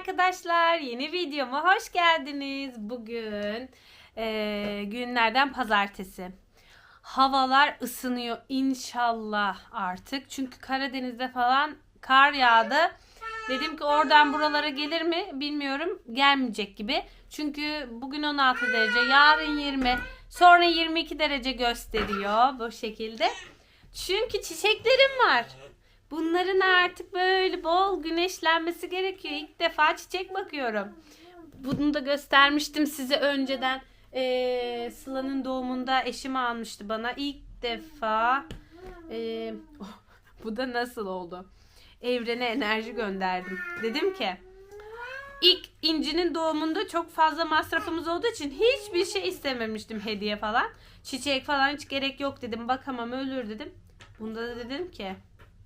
arkadaşlar. Yeni videoma hoş geldiniz. Bugün eee, günlerden pazartesi. Havalar ısınıyor inşallah artık. Çünkü Karadeniz'de falan kar yağdı. Dedim ki oradan buralara gelir mi bilmiyorum. Gelmeyecek gibi. Çünkü bugün 16 derece, yarın 20, sonra 22 derece gösteriyor bu şekilde. Çünkü çiçeklerim var. Bunların artık böyle bol güneşlenmesi gerekiyor. İlk defa çiçek bakıyorum. Bunu da göstermiştim size önceden. Ee, Sıla'nın doğumunda eşim almıştı bana. İlk defa ee, bu da nasıl oldu? Evrene enerji gönderdim. Dedim ki ilk incinin doğumunda çok fazla masrafımız olduğu için hiçbir şey istememiştim hediye falan. Çiçek falan hiç gerek yok dedim. Bakamam ölür dedim. Bunda da dedim ki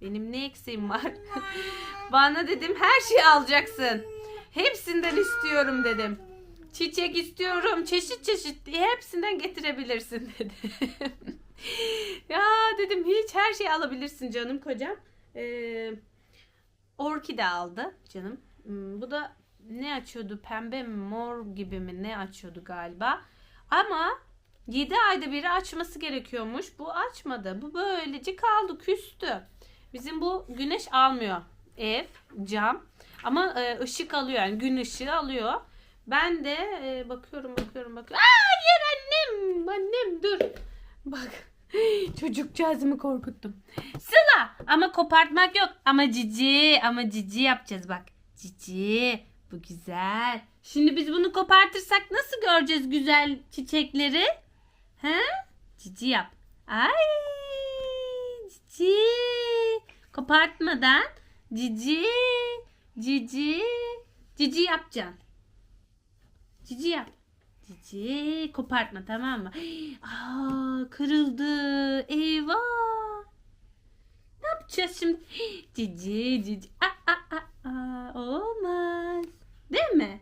benim ne eksiğim var? Bana dedim her şeyi alacaksın. Hepsinden istiyorum dedim. Çiçek istiyorum çeşit çeşit diye hepsinden getirebilirsin dedi. ya dedim hiç her şeyi alabilirsin canım kocam. Ee, orkide aldı canım. Hmm, Bu da ne açıyordu pembe mi mor gibi mi ne açıyordu galiba. Ama 7 ayda biri açması gerekiyormuş. Bu açmadı. Bu böylece kaldı küstü. Bizim bu güneş almıyor. Ev, cam. Ama e, ışık alıyor yani gün ışığı alıyor. Ben de e, bakıyorum bakıyorum bakıyorum. Hayır annem annem dur. Bak çocukcağızımı korkuttum. Sıla ama kopartmak yok. Ama cici ama cici yapacağız bak. Cici bu güzel. Şimdi biz bunu kopartırsak nasıl göreceğiz güzel çiçekleri? He? Cici yap. Ay cici. Kopartmadan cici cici cici yapacaksın. Cici yap. Cici kopartma tamam mı? Aa kırıldı. Eyvah. Ne yapacağız şimdi? Cici cici. Aa, aa, aa, aa. Olmaz. Değil mi?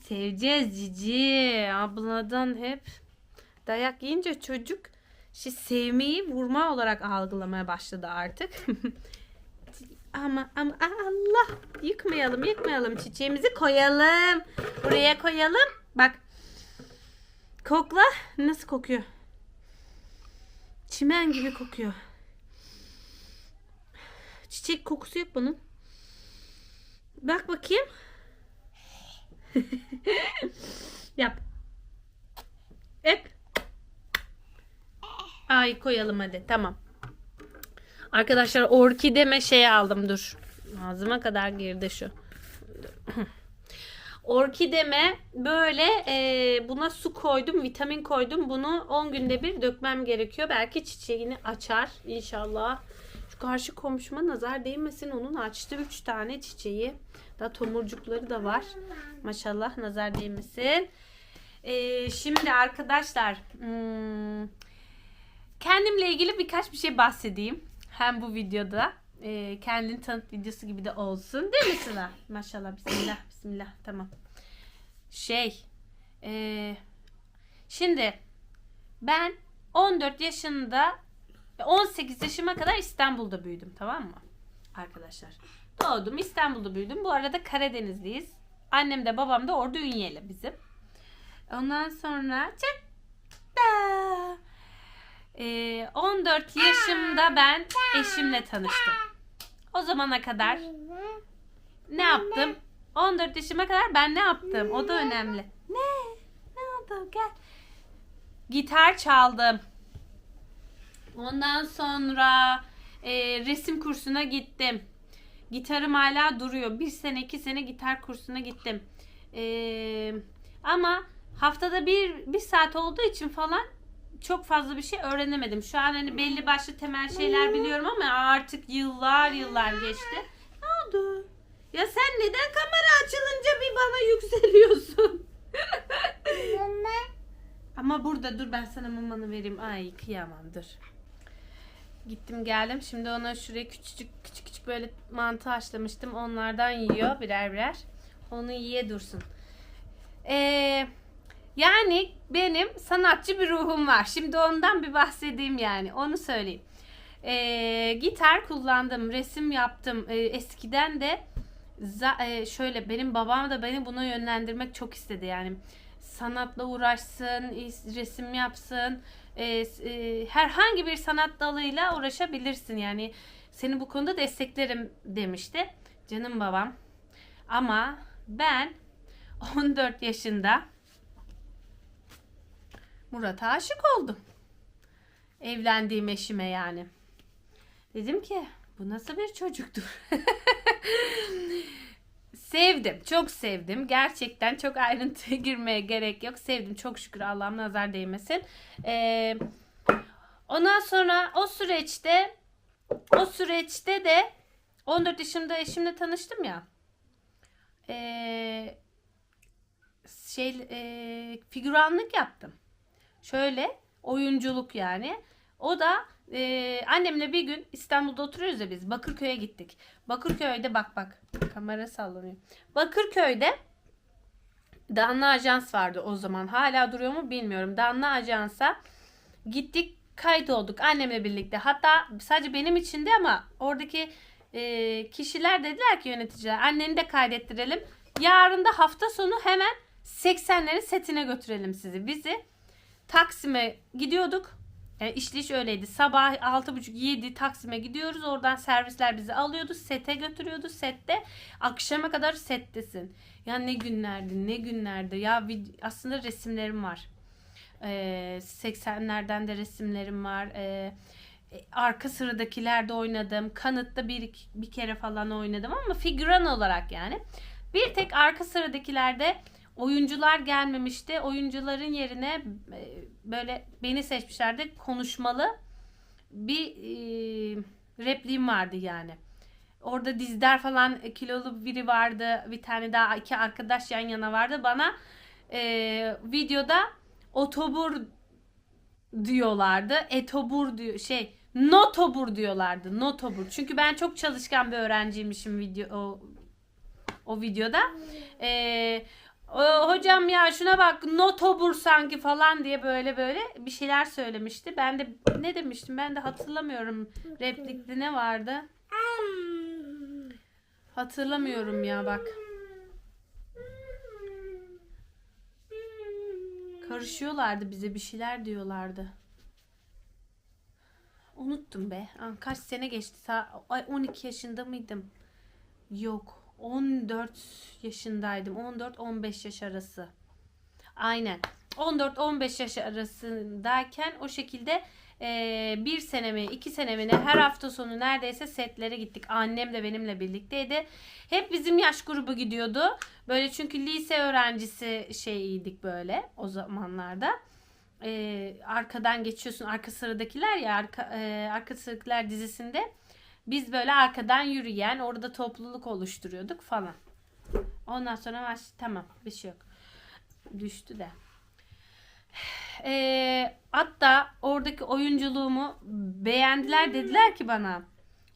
Seveceğiz cici. Abladan hep dayak yiyince çocuk şey sevmeyi vurma olarak algılamaya başladı artık. ama ama Allah yıkmayalım yıkmayalım çiçeğimizi koyalım. Buraya koyalım. Bak. Kokla. Nasıl kokuyor? Çimen gibi kokuyor. Çiçek kokusu yok bunun. Bak bakayım. Yap. Hep. Ay koyalım hadi. Tamam. Arkadaşlar orkideme şey aldım dur. Ağzıma kadar girdi şu. Orkideme böyle e, buna su koydum, vitamin koydum. Bunu 10 günde bir dökmem gerekiyor. Belki çiçeğini açar inşallah. Şu karşı komşuma nazar değmesin. Onun açtı 3 tane çiçeği. Daha tomurcukları da var. Maşallah nazar değmesin. E, şimdi arkadaşlar hmm, kendimle ilgili birkaç bir şey bahsedeyim. Hem bu videoda e, kendini tanıt videosu gibi de olsun. Değil mi Sıla? Maşallah. Bismillah. Bismillah. Tamam. Şey. e, şimdi ben 14 yaşında 18 yaşıma kadar İstanbul'da büyüdüm. Tamam mı? Arkadaşlar. Doğdum. İstanbul'da büyüdüm. Bu arada Karadenizliyiz. Annem de babam da orada Ünyeli bizim. Ondan sonra çık da. Ee, 14 yaşımda ben eşimle tanıştım. O zamana kadar ne yaptım? 14 yaşıma kadar ben ne yaptım? O da önemli. Ne? Ne oldu? Gel. Gitar çaldım. Ondan sonra e, resim kursuna gittim. Gitarım hala duruyor. Bir sene iki sene gitar kursuna gittim. E, ama haftada bir, bir saat olduğu için falan çok fazla bir şey öğrenemedim. Şu an hani belli başlı temel şeyler biliyorum ama artık yıllar yıllar geçti. Ne oldu? Ya sen neden kamera açılınca bir bana yükseliyorsun? ama burada dur ben sana mamanı vereyim. Ay kıyamam dur. Gittim geldim. Şimdi ona şuraya küçücük küçük küçük böyle mantı haşlamıştım. Onlardan yiyor birer birer. Onu yiye dursun. Eee yani benim sanatçı bir ruhum var. Şimdi ondan bir bahsedeyim yani. Onu söyleyeyim. Ee, gitar kullandım, resim yaptım. Ee, eskiden de za- e, şöyle benim babam da beni buna yönlendirmek çok istedi yani sanatla uğraşsın, resim yapsın, e, e, herhangi bir sanat dalıyla uğraşabilirsin yani seni bu konuda desteklerim demişti canım babam. Ama ben 14 yaşında Murat'a aşık oldum. Evlendiğim eşime yani. Dedim ki bu nasıl bir çocuktur? sevdim. Çok sevdim. Gerçekten çok ayrıntıya girmeye gerek yok. Sevdim. Çok şükür Allah'ım nazar değmesin. Ee, ondan sonra o süreçte o süreçte de 14 yaşımda eşimle tanıştım ya. Ee, şey e, figüranlık yaptım. Şöyle oyunculuk yani. O da e, annemle bir gün İstanbul'da oturuyoruz ya biz. Bakırköy'e gittik. Bakırköy'de bak bak kamera sallanıyor. Bakırköy'de Danla Ajans vardı o zaman. Hala duruyor mu bilmiyorum. Danla Ajans'a gittik kayıt olduk annemle birlikte. Hatta sadece benim için de ama oradaki e, kişiler dediler ki yöneticiler anneni de kaydettirelim. Yarın da hafta sonu hemen 80'lerin setine götürelim sizi. Bizi Taksim'e gidiyorduk. Yani işleyiş öyleydi. Sabah 6.30-7 Taksim'e gidiyoruz. Oradan servisler bizi alıyordu. Sete götürüyordu. Sette akşama kadar settesin. Ya ne günlerdi ne günlerdi. Ya aslında resimlerim var. Ee, 80'lerden de resimlerim var. Ee, e, arka sıradakilerde oynadım. Kanıt'ta bir, bir kere falan oynadım ama figüran olarak yani. Bir tek arka sıradakilerde oyuncular gelmemişti. Oyuncuların yerine e, böyle beni seçmişlerdi. Konuşmalı bir e, repliğim vardı yani. Orada dizler falan e, kilolu biri vardı. Bir tane daha iki arkadaş yan yana vardı. Bana e, videoda otobur diyorlardı. Etobur diyor şey notobur diyorlardı. Notobur. Çünkü ben çok çalışkan bir öğrenciymişim video o, o videoda. Ee, o, hocam ya şuna bak notobur sanki falan diye böyle böyle bir şeyler söylemişti. Ben de ne demiştim ben de hatırlamıyorum. Replikte ne vardı? Hatırlamıyorum ya bak. Karışıyorlardı bize bir şeyler diyorlardı. Unuttum be. Aa, Kaç sene geçti? Ay 12 yaşında mıydım? Yok. 14 yaşındaydım. 14-15 yaş arası. Aynen. 14-15 yaş arasındayken o şekilde eee, bir sene mi iki sene mi ne her hafta sonu neredeyse setlere gittik. Annem de benimle birlikteydi. Hep bizim yaş grubu gidiyordu. Böyle çünkü lise öğrencisi şeyiydik böyle o zamanlarda. Ee, arkadan geçiyorsun arka sıradakiler ya arka, e, arka sıradakiler dizisinde biz böyle arkadan yürüyen orada topluluk oluşturuyorduk falan. Ondan sonra baş, tamam bir şey yok. Düştü de. Ee, hatta oradaki oyunculuğumu beğendiler dediler ki bana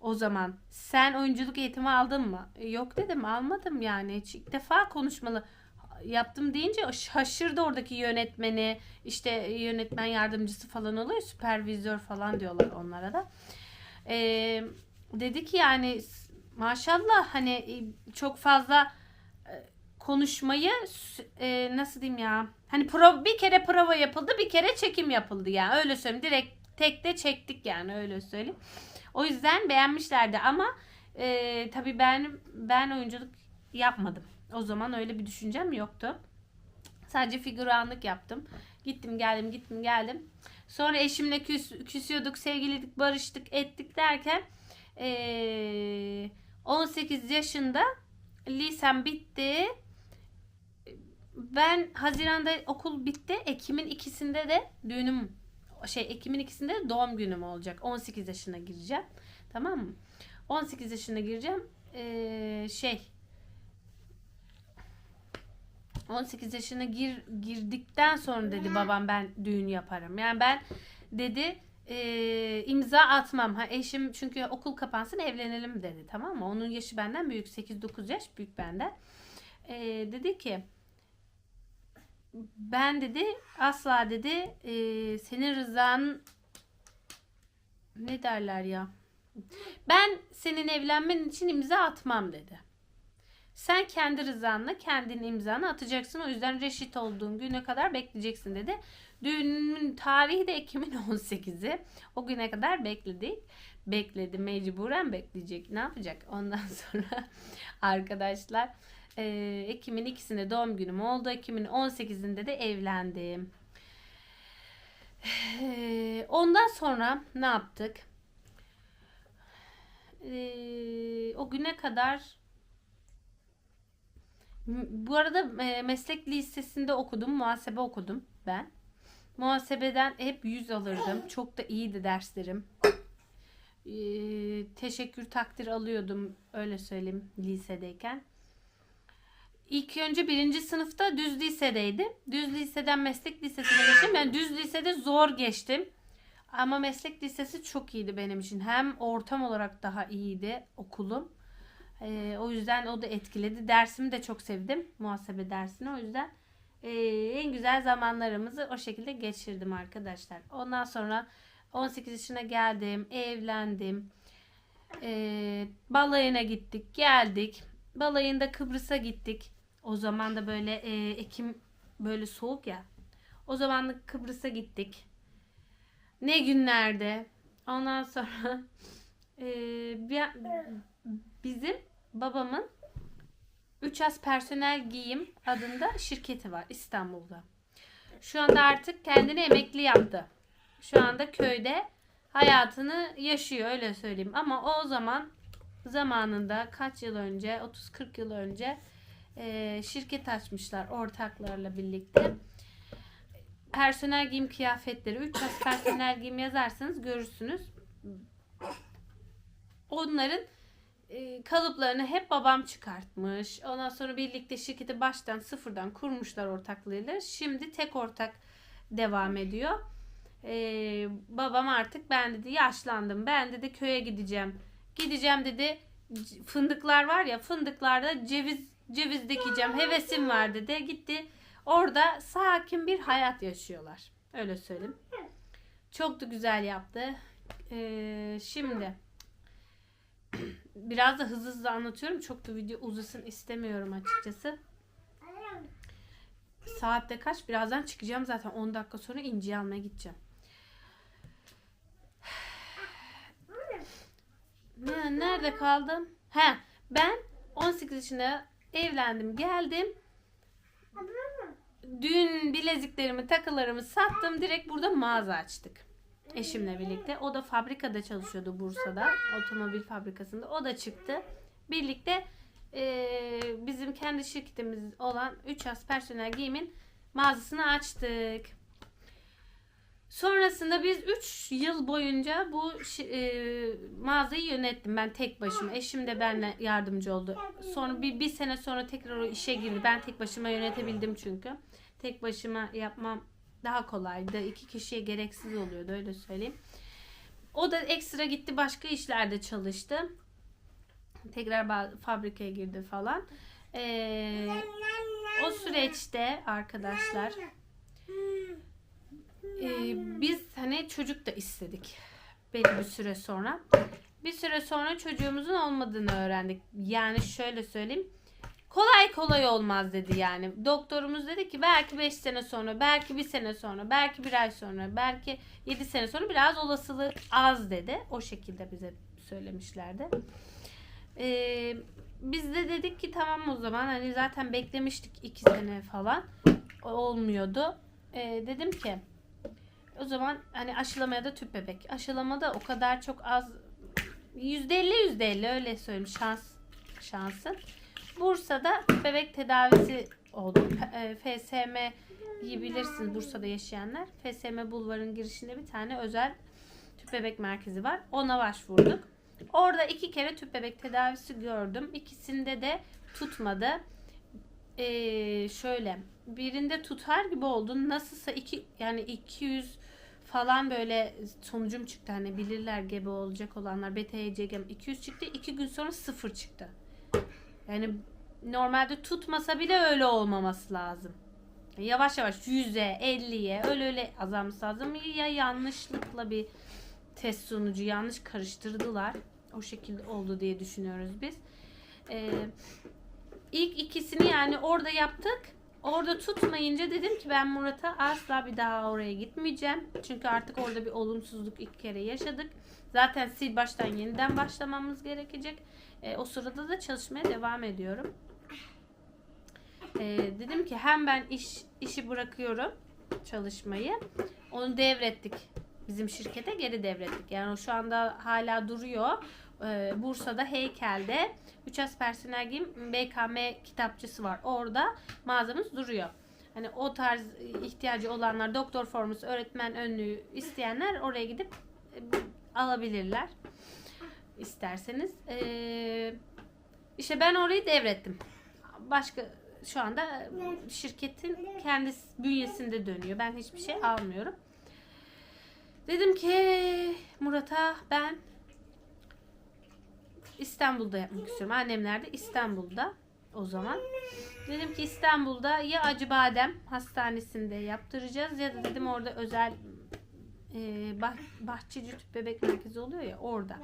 o zaman sen oyunculuk eğitimi aldın mı? E, Yok dedim almadım yani hiç ilk defa konuşmalı yaptım deyince şaşırdı oradaki yönetmeni işte yönetmen yardımcısı falan oluyor süpervizör falan diyorlar onlara da. Ee, dedi ki yani maşallah hani e, çok fazla e, konuşmayı e, nasıl diyeyim ya hani prova, bir kere prova yapıldı bir kere çekim yapıldı yani öyle söyleyeyim direkt tekte çektik yani öyle söyleyeyim. O yüzden beğenmişlerdi ama e, tabii ben ben oyunculuk yapmadım. O zaman öyle bir düşüncem yoktu. Sadece figüranlık yaptım. Gittim geldim gittim geldim. Sonra eşimle küs, küsüyorduk, sevgiliydik, barıştık, ettik derken eee, 18 yaşında lisem bitti. Ben Haziran'da okul bitti. Ekim'in ikisinde de düğünüm şey Ekim'in ikisinde de doğum günüm olacak. 18 yaşına gireceğim. Tamam mı? 18 yaşına gireceğim. Eee, şey 18 yaşına gir girdikten sonra dedi babam ben düğün yaparım. Yani ben dedi e, imza atmam. Ha eşim çünkü okul kapansın evlenelim dedi tamam mı? Onun yaşı benden büyük 8-9 yaş büyük benden. E, dedi ki ben dedi asla dedi e, senin rızan ne derler ya? Ben senin evlenmen için imza atmam dedi. Sen kendi rızanla kendin imzanı atacaksın. O yüzden reşit olduğun güne kadar bekleyeceksin dedi. Düğünün tarihi de Ekim'in 18'i. O güne kadar bekledik. Bekledi. Mecburen bekleyecek. Ne yapacak? Ondan sonra arkadaşlar e, Ekim'in ikisinde doğum günüm oldu. Ekim'in 18'inde de evlendim. E, Ondan sonra ne yaptık? E, o güne kadar bu arada meslek lisesinde okudum. Muhasebe okudum ben. Muhasebeden hep 100 alırdım. Çok da iyiydi derslerim. E, teşekkür takdir alıyordum. Öyle söyleyeyim lisedeyken. İlk önce birinci sınıfta düz lisedeydim. Düz liseden meslek lisesine geçtim. Ben düz lisede zor geçtim. Ama meslek lisesi çok iyiydi benim için. Hem ortam olarak daha iyiydi okulum. Ee, o yüzden o da etkiledi. Dersimi de çok sevdim. Muhasebe dersini. O yüzden ee, en güzel zamanlarımızı o şekilde geçirdim arkadaşlar. Ondan sonra 18 yaşına geldim. Evlendim. Ee, balayına gittik. Geldik. Balayında Kıbrıs'a gittik. O zaman da böyle ee, Ekim böyle soğuk ya. O zaman da Kıbrıs'a gittik. Ne günlerde. Ondan sonra ee, bir, bizim babamın 3 As Personel Giyim adında şirketi var İstanbul'da. Şu anda artık kendini emekli yaptı. Şu anda köyde hayatını yaşıyor öyle söyleyeyim. Ama o zaman zamanında kaç yıl önce 30-40 yıl önce e, şirket açmışlar ortaklarla birlikte. Personel giyim kıyafetleri 3 As Personel Giyim yazarsanız görürsünüz. Onların e, kalıplarını hep babam çıkartmış. Ondan sonra birlikte şirketi baştan sıfırdan kurmuşlar ortaklığıyla. Şimdi tek ortak devam ediyor. E, babam artık ben dedi yaşlandım. Ben dedi köye gideceğim. Gideceğim dedi. Fındıklar var ya fındıklarda ceviz ceviz dikeceğim. Hevesim var dedi. Gitti. Orada sakin bir hayat yaşıyorlar. Öyle söyleyeyim. Çok da güzel yaptı. E, şimdi biraz da hızlı hızlı anlatıyorum. Çok da video uzasın istemiyorum açıkçası. Saatte kaç? Birazdan çıkacağım zaten 10 dakika sonra inci almaya gideceğim. Ne, nerede kaldım? He, ben 18 yaşında evlendim, geldim. Düğün bileziklerimi, takılarımı sattım. Direkt burada mağaza açtık. Eşimle birlikte. O da fabrikada çalışıyordu Bursa'da. Otomobil fabrikasında. O da çıktı. Birlikte eee, bizim kendi şirketimiz olan 3 As Personel Giyim'in mağazasını açtık. Sonrasında biz 3 yıl boyunca bu eee, mağazayı yönettim ben tek başıma. Eşim de benimle yardımcı oldu. Sonra bir, bir sene sonra tekrar o işe girdi. Ben tek başıma yönetebildim çünkü. Tek başıma yapmam daha kolaydı. İki kişiye gereksiz oluyordu öyle söyleyeyim. O da ekstra gitti başka işlerde çalıştı. Tekrar fabrikaya girdi falan. Ee, o süreçte arkadaşlar e, biz hani çocuk da istedik belli bir süre sonra. Bir süre sonra çocuğumuzun olmadığını öğrendik. Yani şöyle söyleyeyim. Kolay kolay olmaz dedi yani. Doktorumuz dedi ki belki 5 sene sonra, belki bir sene sonra, belki bir ay sonra, belki 7 sene sonra biraz olasılığı az dedi. O şekilde bize söylemişlerdi. Ee, biz de dedik ki tamam o zaman hani zaten beklemiştik 2 sene falan. Olmuyordu. Ee, dedim ki o zaman hani aşılamaya da tüp bebek. Aşılamada o kadar çok az %50 %50 öyle söyleyeyim şans şansın. Bursa'da bebek tedavisi oldu. P- e, bilirsiniz Bursa'da yaşayanlar. FSM Bulvar'ın girişinde bir tane özel tüp bebek merkezi var. Ona başvurduk. Orada iki kere tüp bebek tedavisi gördüm. İkisinde de tutmadı. Ee, şöyle birinde tutar gibi oldu. Nasılsa iki yani 200 falan böyle sonucum çıktı. Hani bilirler gebe olacak olanlar. BTHC gem 200 çıktı. iki gün sonra sıfır çıktı. Yani normalde tutmasa bile öyle olmaması lazım. Yavaş yavaş 100'e 50'ye öyle öyle azalması lazım. Ya yanlışlıkla bir test sonucu yanlış karıştırdılar. O şekilde oldu diye düşünüyoruz biz. Ee, ilk ikisini yani orada yaptık. Orada tutmayınca dedim ki ben Murat'a asla bir daha oraya gitmeyeceğim. Çünkü artık orada bir olumsuzluk ilk kere yaşadık. Zaten sil baştan yeniden başlamamız gerekecek. E, o sırada da çalışmaya devam ediyorum. E, dedim ki hem ben iş işi bırakıyorum çalışmayı. Onu devrettik. Bizim şirkete geri devrettik. Yani şu anda hala duruyor. E, Bursa'da heykelde 3 as personel giyim BKM kitapçısı var. Orada mağazamız duruyor. Hani o tarz ihtiyacı olanlar doktor forması, öğretmen önlüğü isteyenler oraya gidip e, alabilirler. İsterseniz. Ee, işte ben orayı devrettim. Başka şu anda şirketin kendi bünyesinde dönüyor. Ben hiçbir şey almıyorum. Dedim ki Murat'a ben İstanbul'da yapmak istiyorum. Annemler de İstanbul'da o zaman. Dedim ki İstanbul'da ya Acıbadem Hastanesi'nde yaptıracağız ya da dedim orada özel e, bah, bahçeci tüp bebek merkezi oluyor ya orada.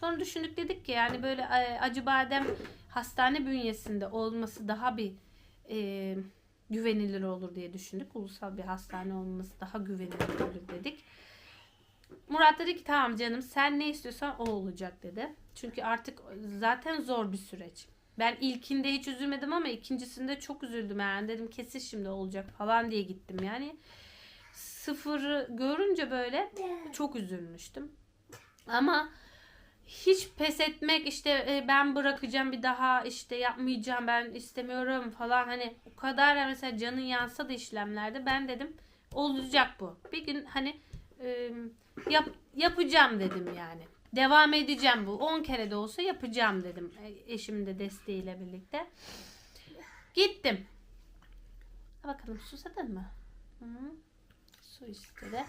Sonra düşündük dedik ki yani böyle e, Acıbadem hastane bünyesinde olması daha bir e, güvenilir olur diye düşündük. Ulusal bir hastane olması daha güvenilir olur dedik. Murat dedi ki tamam canım sen ne istiyorsan o olacak dedi. Çünkü artık zaten zor bir süreç. Ben ilkinde hiç üzülmedim ama ikincisinde çok üzüldüm yani dedim kesin şimdi olacak falan diye gittim yani. Sıfırı görünce böyle çok üzülmüştüm. Ama hiç pes etmek işte e, ben bırakacağım bir daha işte yapmayacağım ben istemiyorum falan hani o kadar mesela canın yansa da işlemlerde ben dedim olacak bu. Bir gün hani yap, yapacağım dedim yani. Devam edeceğim bu. 10 kere de olsa yapacağım dedim. E, Eşimin de desteğiyle birlikte. Gittim. Bakalım susadın mı? Hı. Su istedi.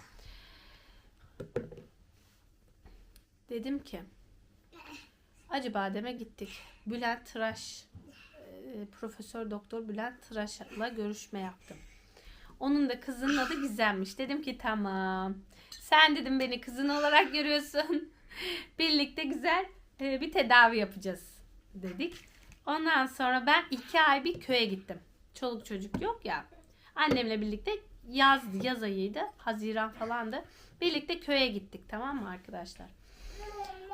Dedim ki Acıbadem'e gittik. Bülent Tıraş e, Profesör Doktor Bülent Tıraş'la görüşme yaptım. Onun da kızının adı Gizem'miş. Dedim ki tamam. Sen dedim beni kızın olarak görüyorsun. Birlikte güzel e, bir tedavi yapacağız dedik. Ondan sonra ben iki ay bir köye gittim. Çoluk çocuk yok ya. Annemle birlikte yazdı, yaz ayıydı. Haziran falandı. Birlikte köye gittik tamam mı arkadaşlar?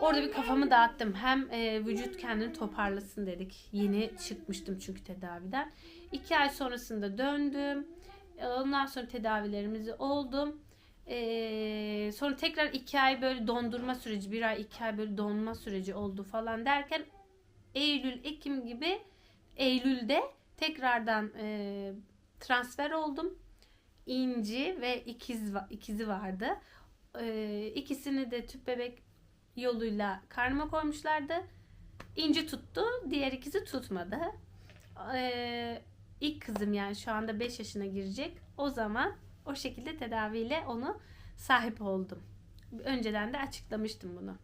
Orada bir kafamı dağıttım. Hem e, vücut kendini toparlasın dedik. Yeni çıkmıştım çünkü tedaviden. İki ay sonrasında döndüm. E, Ondan sonra tedavilerimizi oldum. Ee, sonra tekrar iki ay böyle dondurma süreci, bir ay iki ay böyle donma süreci oldu falan derken Eylül, Ekim gibi Eylül'de tekrardan e, transfer oldum. İnci ve ikiz ikizi vardı. E, ikisini de tüp bebek yoluyla karnıma koymuşlardı. İnci tuttu, diğer ikisi tutmadı. E, ilk kızım yani şu anda 5 yaşına girecek. O zaman o şekilde tedaviyle onu sahip oldum. Önceden de açıklamıştım bunu.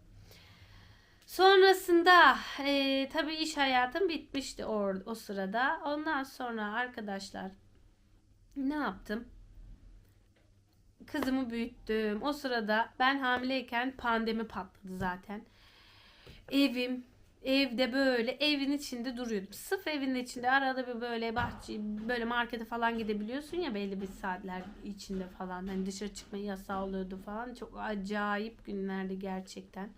Sonrasında e, tabii iş hayatım bitmişti o, o sırada. Ondan sonra arkadaşlar ne yaptım? Kızımı büyüttüm. O sırada ben hamileyken pandemi patladı zaten. Evim evde böyle evin içinde duruyordum. Sırf evin içinde arada bir böyle bahçe böyle markete falan gidebiliyorsun ya belli bir saatler içinde falan. Hani dışarı çıkma yasağı oluyordu falan. Çok acayip günlerdi gerçekten.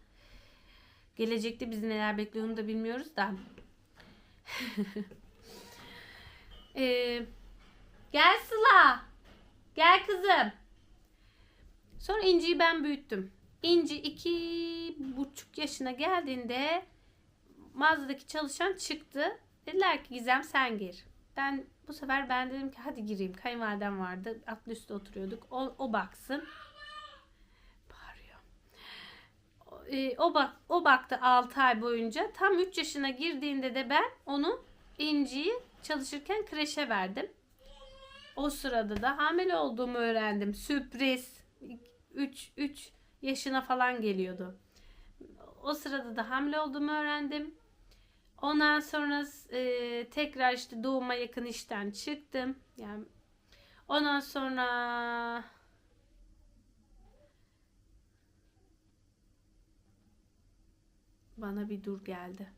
Gelecekte bizi neler bekliyor da bilmiyoruz da. Ee, gel Sıla. Gel kızım. Sonra İnci'yi ben büyüttüm. İnci iki buçuk yaşına geldiğinde mağazadaki çalışan çıktı. Dediler ki Gizem sen gir. Ben bu sefer ben dedim ki hadi gireyim. Kayınvalidem vardı. Atlı üstte oturuyorduk. O, o baksın. Bağırıyor. O, e, bak, o baktı 6 ay boyunca. Tam 3 yaşına girdiğinde de ben onu İnci'yi çalışırken kreşe verdim. O sırada da hamile olduğumu öğrendim. Sürpriz. 3 3 yaşına falan geliyordu. O sırada da hamile olduğumu öğrendim. Ondan sonra e, tekrar işte doğuma yakın işten çıktım. Yani ondan sonra bana bir dur geldi.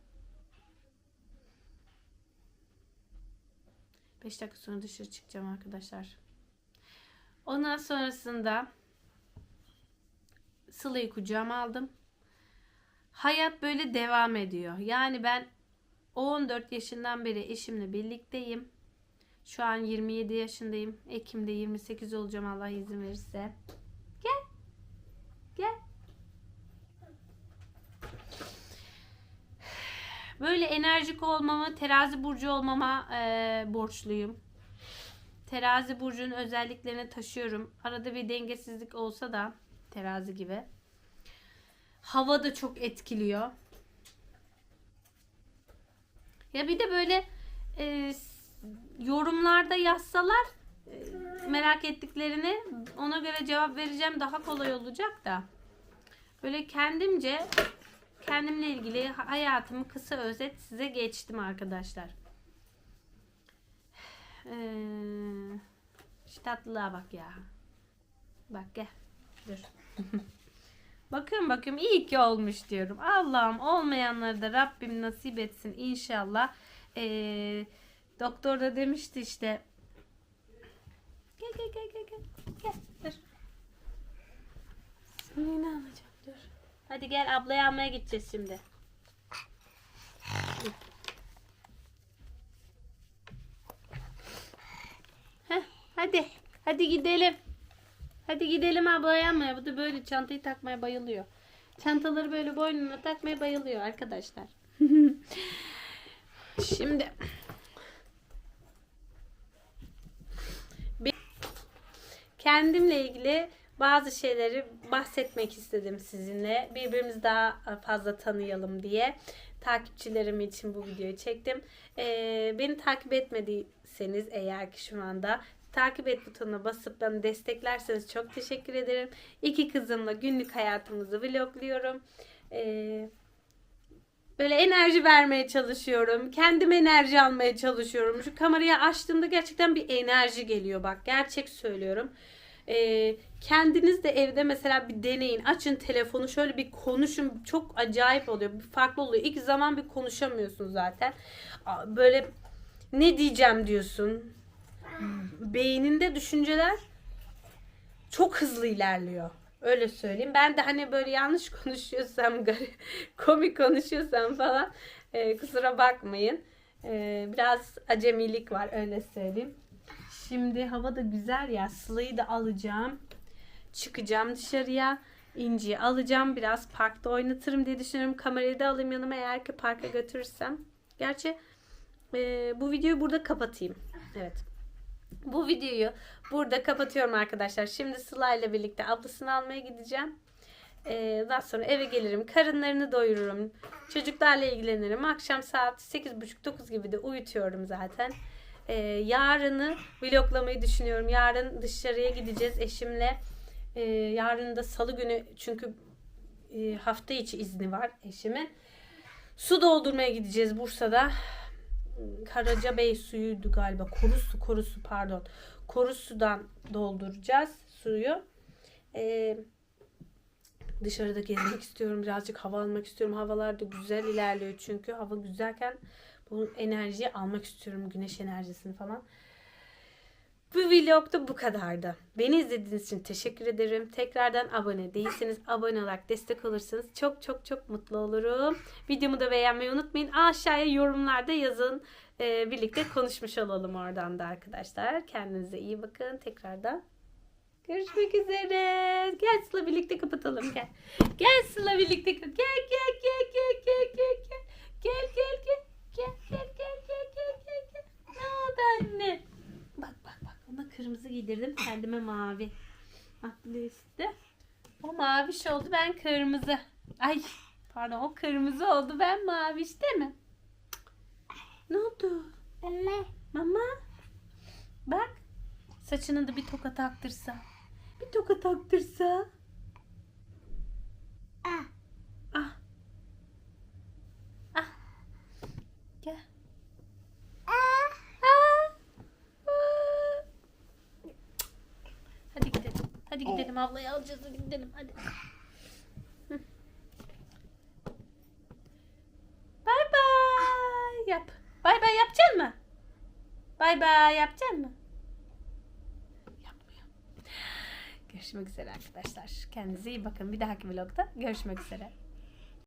5 dakika sonra dışarı çıkacağım arkadaşlar. Ondan sonrasında Sıla'yı kucağıma aldım. Hayat böyle devam ediyor. Yani ben 14 yaşından beri eşimle birlikteyim. Şu an 27 yaşındayım. Ekim'de 28 olacağım Allah izin verirse. Gel. Gel. Böyle enerjik olmama, terazi burcu olmama e, borçluyum. Terazi burcunun özelliklerini taşıyorum. Arada bir dengesizlik olsa da terazi gibi. Hava da çok etkiliyor. Ya bir de böyle e, yorumlarda yazsalar e, merak ettiklerini ona göre cevap vereceğim daha kolay olacak da. Böyle kendimce kendimle ilgili hayatımı kısa özet size geçtim arkadaşlar. Ee, şu tatlılığa bak ya. Bak gel. Dur. bakıyorum bakıyorum iyi ki olmuş diyorum. Allah'ım olmayanları da Rabbim nasip etsin inşallah. Ee, doktor da demişti işte. Gel gel gel gel gel. Gel dur. Suyunu alacağım dur. Hadi gel ablayı almaya gideceğiz şimdi. Heh, hadi. Hadi gidelim. Hadi gidelim ablayı almaya. Bu da böyle çantayı takmaya bayılıyor. Çantaları böyle boynuna takmaya bayılıyor arkadaşlar. Şimdi kendimle ilgili bazı şeyleri bahsetmek istedim sizinle. Birbirimizi daha fazla tanıyalım diye. Takipçilerim için bu videoyu çektim. Ee, beni takip etmediyseniz eğer ki şu anda takip et butonuna basıp beni desteklerseniz çok teşekkür ederim. İki kızımla günlük hayatımızı vlogluyorum. Ee, böyle enerji vermeye çalışıyorum. Kendim enerji almaya çalışıyorum. Şu kamerayı açtığımda gerçekten bir enerji geliyor. Bak gerçek söylüyorum. Ee, kendiniz de evde mesela bir deneyin. Açın telefonu şöyle bir konuşun. Çok acayip oluyor. Bir farklı oluyor. İlk zaman bir konuşamıyorsun zaten. Böyle ne diyeceğim diyorsun. Beyninde düşünceler çok hızlı ilerliyor. Öyle söyleyeyim. Ben de hani böyle yanlış konuşuyorsam, komik konuşuyorsam falan e, kusura bakmayın. E, biraz acemilik var öyle söyleyeyim. Şimdi hava da güzel ya. Sıla'yı da alacağım. Çıkacağım dışarıya. İnci'yi alacağım. Biraz parkta oynatırım diye düşünüyorum. Kamerayı da alayım yanıma eğer ki parka götürürsem. Gerçi e, bu videoyu burada kapatayım. Evet. Bu videoyu burada kapatıyorum arkadaşlar. Şimdi Sıla ile birlikte ablasını almaya gideceğim. Ee, daha sonra eve gelirim. Karınlarını doyururum. Çocuklarla ilgilenirim. Akşam saat 8.30-9 gibi de uyutuyorum zaten. Ee, yarını vloglamayı düşünüyorum. Yarın dışarıya gideceğiz eşimle. Ee, yarın da salı günü çünkü e, hafta içi izni var eşimin. Su doldurmaya gideceğiz Bursa'da. Karacabey suyuydu galiba. Korusu, korusu pardon. Korusu'dan dolduracağız suyu. Ee, dışarıda gezmek istiyorum. Birazcık hava almak istiyorum. Havalar da güzel ilerliyor çünkü. Hava güzelken bu enerjiyi almak istiyorum. Güneş enerjisini falan. Bu vlog da bu kadardı. Beni izlediğiniz için teşekkür ederim. Tekrardan abone değilseniz abone olarak destek olursanız çok çok çok mutlu olurum. Videomu da beğenmeyi unutmayın. Aşağıya yorumlarda yazın. Ee, birlikte konuşmuş olalım oradan da arkadaşlar. Kendinize iyi bakın. Tekrardan görüşmek üzere. Gel Sıla birlikte kapatalım gel. Gel Sıla birlikte gel gel gel gel gel gel. Gel gel gel. Gel gel gel gel gel gel gel. Ne oldu anne? Ona kırmızı giydirdim kendime mavi. Aklı üstü. O maviş oldu ben kırmızı. Ay pardon o kırmızı oldu ben maviş değil mi? Ne oldu? Anne. Mama. Bak. Saçını da bir toka taktırsa. Bir toka taktırsa. Ah. Ah. Gel. Ah. Ah. Ah. Hadi gidelim. Hadi gidelim ablayı alacağız. Hadi gidelim hadi. Bay bay. Yap. Bay bay yapacaksın mı? Bay bay yapacak mı? Yapmıyor. Görüşmek üzere arkadaşlar. Kendinize iyi bakın. Bir dahaki vlogda görüşmek üzere.